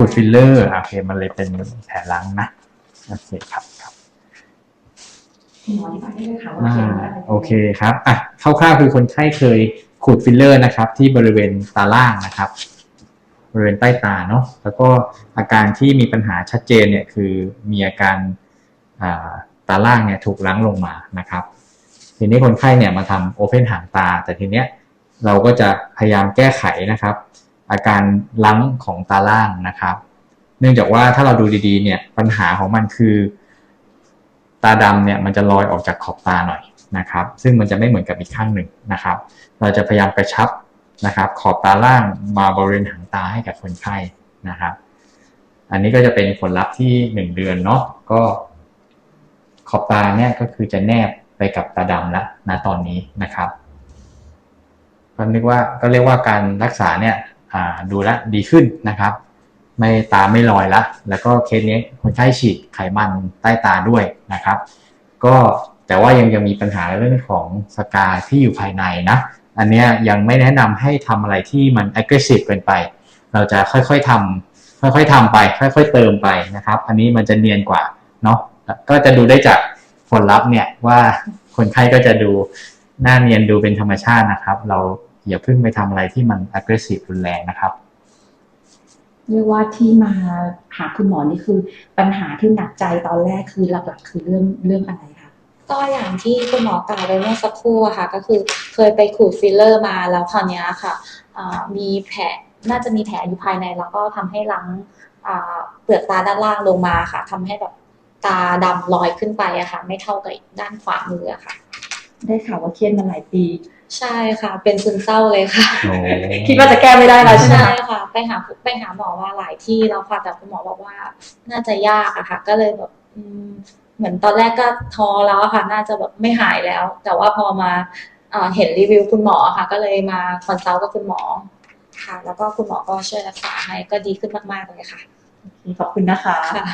ขูดฟิลเลอร์โอเคมันเลยเป็นแผลลังนะ โอเคครับครับคุณหมออธิบายได้เลยค่ะว่าอ่าเข็มอะไรโอเคครับอะคร่าวๆคือคนไข้เคยขูดฟิลเลอร์นะครับ ที่บริเวณตาล่างนะครับ บริเวณใต้ตาเนาะแล้วก็อาการที่มีปัญหาชัดเจนเนี่ยคือมีอาการอ่าตาล่างเนี่ยถูกล้างลงมานะครับ ทีนี้คนไข้เนี่ยมาทำโอเพนหางตา แต่ทีเนี้ยเราก็จะพยายามแก้ไขนะครับ อาการล้างของตาล่างนะครับ เนื่องจากว่าถ้าเราดูดีๆเนี่ยปัญหาของมันคือ ตาดำเนี่ยมันจะลอยออกจากขอบตาหน่อยนะครับ ซึ่งมันจะไม่เหมือนกับอีกข้างหนึ่งนะครับ เราจะพยายามกระชับนะครับ ขอบตาล่างมาบริเวณหางตาให้กับคนไข้นะครับ อันนี้ก็จะเป็นผลลัพธ์ที่หนึ่งเดือนเนาะก็ขอบตาเนี่ยก็คือจะแนบไปกับตาดำแล้วนะตอนนี้นะครับก็นึกว่าก็เรียกว่าการรักษาเนี่ย ดูแลดีขึ้นนะครับ ไม่ตาไม่ลอยละแล้วก็เคสนี้คนไข้ฉีดไขมันใต้ตาด้วยนะครับ ก็แต่ว่ายังยังมีปัญหาเรื่องของสกาที่อยู่ภายในนะ อันเนี้ยยังไม่แนะนำให้ทำอะไรที่มัน aggressive เกินไป เราจะค่อยๆทำค่อยๆทำไป ค่อย ๆ เติมไปนะครับ อันนี้มันจะเนียนกว่าเนาะก็จะดูได้จากผลลัพธ์เนี่ยว่าคนไข้ก็จะดูหน้าเนียนดูเป็นธรรมชาตินะครับ เรา อย่าเพิ่งไปทำอะไรที่มัน aggressive รุนแรงนะครับเรียกว่าที่มาหาคุณหมอนี่คือปัญหาที่หนักใจตอนแรกคือหลักๆ คือเรื่องเรื่องอะไรคะก็อย่างที่คุณหมอกล่าวไปเมื่อสักครู่อะค่ะ ก็คือเคยไปขูดฟิลเลอร์มาแล้วคราวเนี้ยค่ะอ่ามีแผลน่าจะมีแผลอยู่ภายใน แล้วก็ทำให้ลังอ่าเปลือกตาด้านล่างลงมาค่ะทำให้แบบตาดำลอยขึ้นไปอะค่ะ ไม่เท่ากับด้านขวามืออะค่ะ ได้ข่าวว่าเครียดมาหลายปี ใช่ค่ะ เป็นซึมเศร้าเลยค่ะคิดว่าจะแก้ไม่ได้แล้วใช่ไหมใช่คะค่ะ ไปหาไปหาหมอมาหลายที่แล้วค่ะ แต่คุณหมอบอกว่าน่าจะยากอะค่ะ ก็เลยแบบอืมเหมือนตอนแรกก็ท้อแล้วอะค่ะ น่าจะแบบไม่หายแล้ว แต่ว่าพอมาเอ่อเห็นรีวิวคุณหมอค่ะ ก็เลยมาคอนซัลท์กับคุณหมอค่ะ แล้วก็คุณหมอก็ช่วยรักษาให้ก็ดีขึ้นมากๆเลยค่ะขอบคุณนะคะ ค่ะ